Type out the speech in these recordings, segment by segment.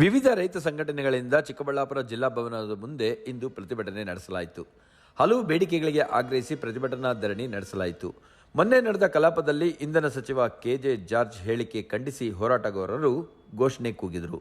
ವಿವಿಧ ರೈತ ಸಂಘಟನೆಗಳಿಂದ ಚಿಕ್ಕಬಳ್ಳಾಪುರ ಜಿಲ್ಲಾ ಭವನದ ಮುಂದೆ ಇಂದು ಪ್ರತಿಭಟನೆ ನಡೆಸಲಾಯಿತು. ಹಲವು ಬೇಡಿಕೆಗಳಿಗೆ ಆಗ್ರಹಿಸಿ ಪ್ರತಿಭಟನಾ ಧರಣಿ ನಡೆಸಲಾಯಿತು. ಮೊನ್ನೆ ನಡೆದ ಕಲಾಪದಲ್ಲಿ ಇಂಧನ ಸಚಿವ ಕೆಜೆ ಜಾರ್ಜ್ ಹೇಳಿಕೆ ಖಂಡಿಸಿ ಹೋರಾಟಗಾರರು ಘೋಷಣೆ ಕೂಗಿದರು.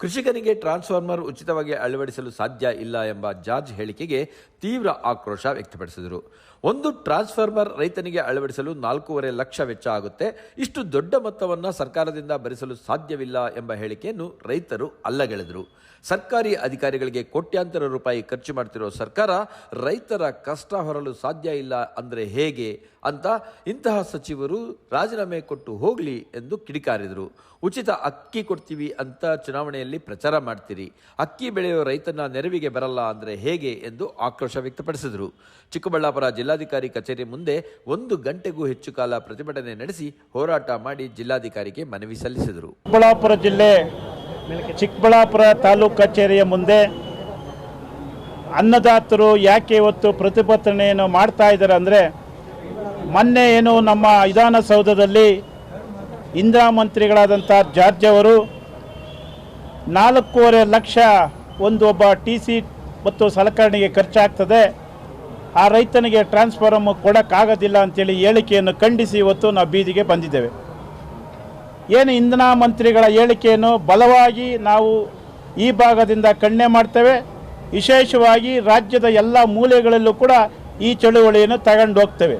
ಕೃಷಿಕನಿಗೆ ಟ್ರಾನ್ಸ್ಫಾರ್ಮರ್ ಉಚಿತವಾಗಿ ಅಳವಡಿಸಲು ಸಾಧ್ಯ ಇಲ್ಲ ಎಂಬ ಜಾರ್ಜ್ ಹೇಳಿಕೆಗೆ ತೀವ್ರ ಆಕ್ರೋಶ ವ್ಯಕ್ತಪಡಿಸಿದರು. ಒಂದು ಟ್ರಾನ್ಸ್ಫಾರ್ಮರ್ ರೈತನಿಗೆ ಅಳವಡಿಸಲು ನಾಲ್ಕೂವರೆ ಲಕ್ಷ ವೆಚ್ಚ ಆಗುತ್ತೆ. ಇಷ್ಟು ದೊಡ್ಡ ಮೊತ್ತವನ್ನು ಸರ್ಕಾರದಿಂದ ಭರಿಸಲು ಸಾಧ್ಯವಿಲ್ಲ ಎಂಬ ಹೇಳಿಕೆಯನ್ನು ರೈತರು ಅಲ್ಲಗೆಳೆದರು. ಸರ್ಕಾರಿ ಅಧಿಕಾರಿಗಳಿಗೆ ಕೋಟ್ಯಾಂತರ ರೂಪಾಯಿ ಖರ್ಚು ಮಾಡ್ತಿರೋ ಸರ್ಕಾರ ರೈತರ ಕಷ್ಟ ಹೊರಲು ಸಾಧ್ಯ ಇಲ್ಲ ಅಂದರೆ ಹೇಗೆ ಅಂತ ಇಂತಹ ಸಚಿವರು ರಾಜೀನಾಮೆ ಕೊಟ್ಟು ಹೋಗಲಿ ಎಂದು ಕಿಡಿಕಾರಿದರು. ಉಚಿತ ಅಕ್ಕಿ ಕೊಡ್ತೀವಿ ಅಂತ ಚುನಾವಣೆಯಲ್ಲಿ ಪ್ರಚಾರ ಮಾಡ್ತೀರಿ. ಅಕ್ಕಿ ಬೆಳೆಯುವ ರೈತನ ನೆರವಿಗೆ ಬರಲ್ಲ ಅಂದರೆ ಹೇಗೆ ಎಂದು ಆಕ್ರೋಶ ವ್ಯಕ್ತಪಡಿಸಿದರು. ಚಿಕ್ಕಬಳ್ಳಾಪುರ ಜಿಲ್ಲಾಧಿಕಾರಿ ಕಚೇರಿ ಮುಂದೆ ಒಂದು ಗಂಟೆಗೂ ಹೆಚ್ಚು ಕಾಲ ಪ್ರತಿಭಟನೆ ನಡೆಸಿ ಹೋರಾಟ ಮಾಡಿ ಜಿಲ್ಲಾಧಿಕಾರಿಗೆ ಮನವಿ ಸಲ್ಲಿಸಿದರು. ಚಿಕ್ಕಬಳ್ಳಾಪುರ ಜಿಲ್ಲೆ, ಚಿಕ್ಕಬಳ್ಳಾಪುರ ತಾಲೂಕು ಕಚೇರಿಯ ಮುಂದೆ ಅನ್ನದಾತರು ಯಾಕೆ ಇವತ್ತು ಪ್ರತಿಭಟನೆಯನ್ನು ಮಾಡ್ತಾ ಇದ್ದಾರೆ ಅಂದರೆ, ಮೊನ್ನೆ ಏನು ನಮ್ಮ ವಿಧಾನಸೌಧದಲ್ಲಿ ಇಂದಿರಾ ಮಂತ್ರಿಗಳಾದಂಥ ಜಾರ್ಜ್ ಅವರು ನಾಲ್ಕೂವರೆ ಲಕ್ಷ ಒಂದು ಒಬ್ಬ ಟಿ ಸಿ ಮತ್ತು ಸಲಕರಣೆಗೆ ಖರ್ಚಾಗ್ತದೆ. ಆ ರೈತನಿಗೆ ಟ್ರಾನ್ಸ್ಫಾರಮ್ ಕೊಡೋಕ್ಕಾಗೋದಿಲ್ಲ ಅಂತೇಳಿ ಹೇಳಿಕೆಯನ್ನು ಖಂಡಿಸಿ ಇವತ್ತು ನಾವು ಬೀದಿಗೆ ಬಂದಿದ್ದೇವೆ. ಏನು ಇಂಧನ ಮಂತ್ರಿಗಳ ಹೇಳಿಕೆಯನ್ನು ಬಲವಾಗಿ ನಾವು ಈ ಭಾಗದಿಂದ ಕಣ್ಣೆ ಮಾಡ್ತೇವೆ. ವಿಶೇಷವಾಗಿ ರಾಜ್ಯದ ಎಲ್ಲ ಮೂಲೆಗಳಲ್ಲೂ ಕೂಡ ಈ ಚಳುವಳಿಯನ್ನು ತಗೊಂಡು ಹೋಗ್ತೇವೆ.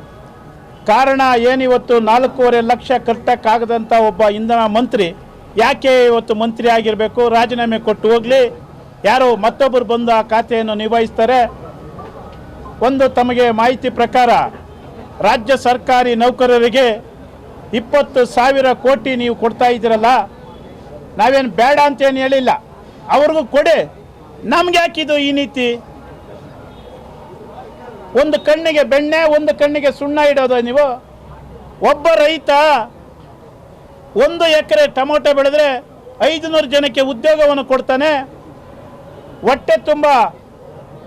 ಕಾರಣ ಏನಿವತ್ತು ನಾಲ್ಕೂವರೆ ಲಕ್ಷ ಕಟ್ಟಕ್ಕಾಗದಂಥ ಒಬ್ಬ ಇಂಧನ ಮಂತ್ರಿ ಯಾಕೆ ಇವತ್ತು ಮಂತ್ರಿ ಆಗಿರಬೇಕು? ರಾಜೀನಾಮೆ ಕೊಟ್ಟು ಹೋಗಲಿ. ಯಾರೋ ಮತ್ತೊಬ್ಬರು ಬಂದು ಆ ಖಾತೆಯನ್ನು ನಿಭಾಯಿಸ್ತಾರೆ. ಒಂದು ತಮಗೆ ಮಾಹಿತಿ ಪ್ರಕಾರ, ರಾಜ್ಯ ಸರ್ಕಾರಿ ನೌಕರರಿಗೆ ಇಪ್ಪತ್ತು ಸಾವಿರ ಕೋಟಿ ನೀವು ಕೊಡ್ತಾ ಇದ್ದೀರಲ್ಲ, ನಾವೇನು ಬೇಡ ಅಂತೇನು ಹೇಳಿಲ್ಲ. ಅವ್ರಿಗೂ ಕೊಡಿ. ನಮ್ಗೆ ಯಾಕಿದು ಈ ನೀತಿ? ಒಂದು ಕಣ್ಣಿಗೆ ಬೆಣ್ಣೆ, ಒಂದು ಕಣ್ಣಿಗೆ ಸುಣ್ಣ ಇಡೋದು ನೀವು. ಒಬ್ಬ ರೈತ ಒಂದು ಎಕರೆ ಟೊಮೊಟೊ ಬೆಳೆದ್ರೆ ಐದುನೂರು ಜನಕ್ಕೆ ಉದ್ಯೋಗವನ್ನು ಕೊಡ್ತಾನೆ. ಹೊಟ್ಟೆ ತುಂಬ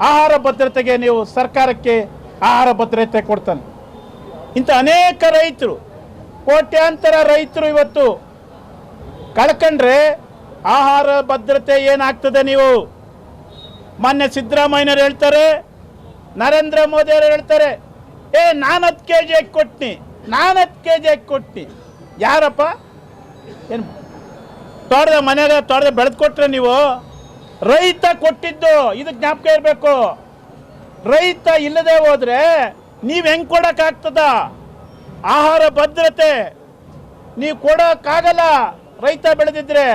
ಆಹಾರ ಭದ್ರತೆಗೆ ನೀವು ಸರ್ಕಾರಕ್ಕೆ ಆಹಾರ ಭದ್ರತೆ ಕೊಡ್ತಾನೆ. ಇಂಥ ಅನೇಕ ರೈತರು, ಕೋಟ್ಯಾಂತರ ರೈತರು ಇವತ್ತು ಕಳ್ಕಂಡ್ರೆ ಆಹಾರ ಭದ್ರತೆ ಏನಾಗ್ತದೆ ನೀವು? ಮಾನ್ಯ ಸಿದ್ದರಾಮಯ್ಯನವ್ರು ಹೇಳ್ತಾರೆ, ನರೇಂದ್ರ ಮೋದಿ ಅವರು ಹೇಳ್ತಾರೆ, ಏ ನಾನು ಹತ್ತು ಕೆ ಜಿ ಹಾಕಿ ಕೊಟ್ನಿ ನಾನು ಹತ್ತು ಕೆ ಜಿ ಹಾಕಿ ಕೊಟ್ನಿ. ಯಾರಪ್ಪ? ಏನು? ತೋಟದ ಮನೆಗೆ ತೋಟದ ಬೆಳೆದು ಕೊಟ್ರೆ ನೀವು ರೈತ ಕೊಟ್ಟಿದ್ದು, ಇದು ಜ್ಞಾಪಕ ಇರಬೇಕು. ರೈತ ಇಲ್ಲದೆ ಹೋದರೆ ನೀವು ಹೆಂಗ್ ಕೊಡೋಕ್ಕಾಗ್ತದ? ಆಹಾರ ಭದ್ರತೆ, ನೀವು ಕೊಡೋಕ್ಕಾಗಲ್ಲ ರೈತ ಬೆಳೆದಿದ್ರೆ.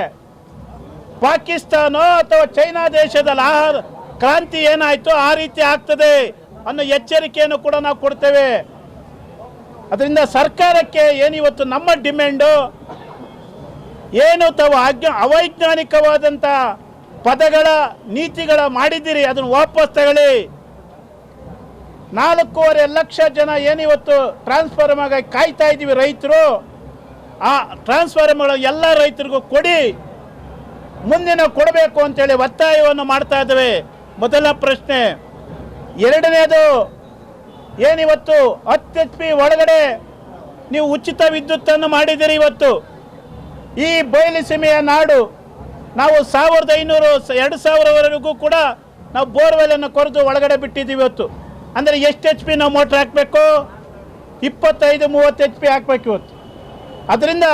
ಪಾಕಿಸ್ತಾನ ಅಥವಾ ಚೈನಾ ದೇಶದಲ್ಲಿ ಆಹಾರ, ಕ್ರಾಂತಿ ಏನಾಯಿತು ಆ ರೀತಿ ಆಗ್ತದೆ ಅನ್ನೋ ಎಚ್ಚರಿಕೆಯನ್ನು ಕೂಡ ನಾವು ಕೊಡ್ತೇವೆ. ಅದರಿಂದ ಸರ್ಕಾರಕ್ಕೆ ಏನಿವತ್ತು ನಮ್ಮ ಡಿಮ್ಯಾಂಡು? ಏನು ತಾವು ಆಜ್ಞ ಅವೈಜ್ಞಾನಿಕವಾದಂಥ ಪದಗಳ ನೀತಿಗಳ ಮಾಡಿದ್ದೀರಿ, ಅದನ್ನು ವಾಪಸ್ ತಗೊಳ್ಳಿ. ನಾಲ್ಕೂವರೆ ಲಕ್ಷ ಜನ ಏನಿವತ್ತು ಆಗಿ ಕಾಯ್ತಾ ಇದ್ದೀವಿ ರೈತರು. ಆ ಟ್ರಾನ್ಸ್ಫಾರ್ಮ್ಗಳು ಎಲ್ಲ ರೈತರಿಗೂ ಕೊಡಿ. ಮುಂದಿನ ಕೊಡಬೇಕು ಅಂತೇಳಿ ಒತ್ತಾಯವನ್ನು ಮಾಡ್ತಾ ಇದ್ದೇವೆ. ಮೊದಲ ಪ್ರಶ್ನೆ, ಎರಡನೇದು, ಏನಿವತ್ತು ಹತ್ತು ಒಳಗಡೆ ನೀವು ಉಚಿತ ವಿದ್ಯುತ್ತನ್ನು ಮಾಡಿದ್ದೀರಿ ಇವತ್ತು. ಈ ಬಯಲುಸೀಮೆಯ ನಾಡು ನಾವು ಸಾವಿರದ ಐನೂರು, ಎರಡು ಸಾವಿರವರೆಗೂ ಕೂಡ ನಾವು ಬೋರ್ವೆಲನ್ನು ಕೊರೆದು ಒಳಗಡೆ ಬಿಟ್ಟಿದ್ದೀವಿ ಇವತ್ತು. ಅಂದರೆ ಎಷ್ಟು ಎಚ್ ಪಿ ನಾವು ಮೋಟ್ರ್ ಹಾಕಬೇಕು? ಇಪ್ಪತ್ತೈದು, ಮೂವತ್ತು ಎಚ್ ಪಿ ಹಾಕ್ಬೇಕು ಇವತ್ತು. ಅದರಿಂದ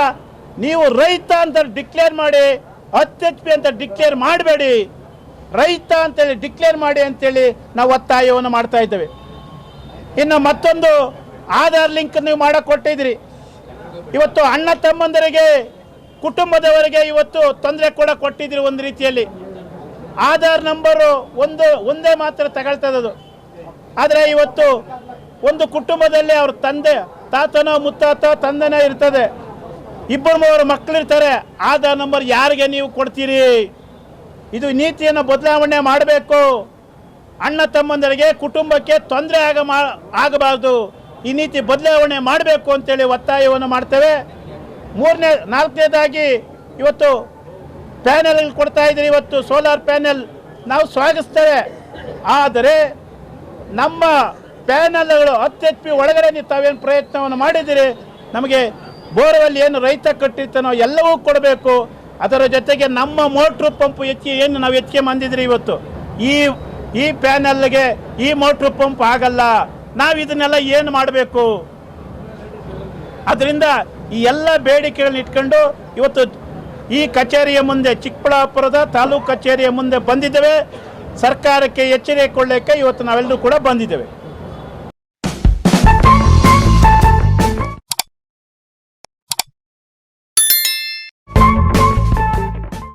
ನೀವು ರೈತ ಅಂತ ಡಿಕ್ಲೇರ್ ಮಾಡಿ, ಹತ್ತು ಎಚ್ ಪಿ ಅಂತ ಡಿಕ್ಲೇರ್ ಮಾಡಬೇಡಿ. ರೈತ ಅಂತೇಳಿ ಡಿಕ್ಲೇರ್ ಮಾಡಿ ಅಂತೇಳಿ ನಾವು ಒತ್ತಾಯವನ್ನು ಮಾಡ್ತಾ ಇದ್ದೇವೆ. ಇನ್ನು ಮತ್ತೊಂದು ಆಧಾರ್ ಲಿಂಕ್ ನೀವು ಮಾಡಕ್ಕೆ ಕೊಟ್ಟಿದ್ರಿ ಇವತ್ತು ಅಣ್ಣ ತಮ್ಮಂದರಿಗೆ ಕುಟುಂಬದವರಿಗೆ ಇವತ್ತು ತೊಂದರೆ ಕೂಡ ಕೊಟ್ಟಿದ್ರು ಒಂದು ರೀತಿಯಲ್ಲಿ. ಆಧಾರ್ ನಂಬರು ಒಂದು, ಒಂದೇ ಮಾತ್ರ ತಗೊಳ್ತದದು. ಆದರೆ ಇವತ್ತು ಒಂದು ಕುಟುಂಬದಲ್ಲಿ ಅವ್ರ ತಂದೆ, ತಾತನೋ ಮುತ್ತಾತ ತಂದೆನೋ ಇರ್ತದೆ. ಇಬ್ಬರು ಮೂವರು ಮಕ್ಕಳಿರ್ತಾರೆ ಆಧಾರ್ ನಂಬರ್ ಯಾರಿಗೆ ನೀವು ಕೊಡ್ತೀರಿ? ಇದು ನೀತಿಯನ್ನು ಬದಲಾವಣೆ ಮಾಡಬೇಕು. ಅಣ್ಣ ತಮ್ಮಂದರಿಗೆ ಕುಟುಂಬಕ್ಕೆ ತೊಂದರೆ ಆಗ ಆಗಬಾರ್ದು. ಈ ನೀತಿ ಬದಲಾವಣೆ ಮಾಡಬೇಕು ಅಂತೇಳಿ ಒತ್ತಾಯವನ್ನು ಮಾಡ್ತೇವೆ. ಮೂರನೇ, ನಾಲ್ಕನೇದಾಗಿ ಇವತ್ತು ಪ್ಯಾನೆಲ್ ಕೊಡ್ತಾ ಇದ್ದೀರಿ ಇವತ್ತು ಸೋಲಾರ್ ಪ್ಯಾನೆಲ್ ನಾವು ಸ್ವಾಗತಿಸ್ತೇವೆ. ಆದರೆ ನಮ್ಮ ಪ್ಯಾನೆಲ್ಗಳು ಹತ್ತು ಎಚ್ ಪಿ ಒಳಗಡೆ ನೀವು ತಾವೇನು ಪ್ರಯತ್ನವನ್ನು ಮಾಡಿದ್ದೀರಿ? ನಮಗೆ ಬೋರ್ವೆಲ್ ಏನು ರೈತ ಕಟ್ಟಿರ್ತಾನೋ ಎಲ್ಲವೂ ಕೊಡಬೇಕು. ಅದರ ಜೊತೆಗೆ ನಮ್ಮ ಮೋಟ್ರು ಪಂಪ್ ಹೆಚ್ಚಿ ಏನು ನಾವು ಹೆಚ್ಚಿಗೆ ಬಂದಿದ್ರಿ ಇವತ್ತು? ಈ ಈ ಪ್ಯಾನೆಲ್ಗೆ ಈ ಮೋಟ್ರು ಪಂಪ್ ಆಗಲ್ಲ. ನಾವು ಇದನ್ನೆಲ್ಲ ಏನು ಮಾಡಬೇಕು? ಅದರಿಂದ ಈ ಎಲ್ಲ ಬೇಡಿಕೆಗಳನ್ನ ಇಟ್ಕೊಂಡು ಇವತ್ತು ಈ ಕಚೇರಿಯ ಮುಂದೆ ಚಿಕ್ಕಬಳ್ಳಾಪುರದ ತಾಲೂಕು ಕಚೇರಿಯ ಮುಂದೆ ಬಂದಿದ್ದೇವೆ. ಸರ್ಕಾರಕ್ಕೆ ಎಚ್ಚರಿಕೆ ಕೊಡಲಿಕ್ಕೆ ಇವತ್ತು ನಾವೆಲ್ಲರೂ ಕೂಡ ಬಂದಿದ್ದೇವೆ.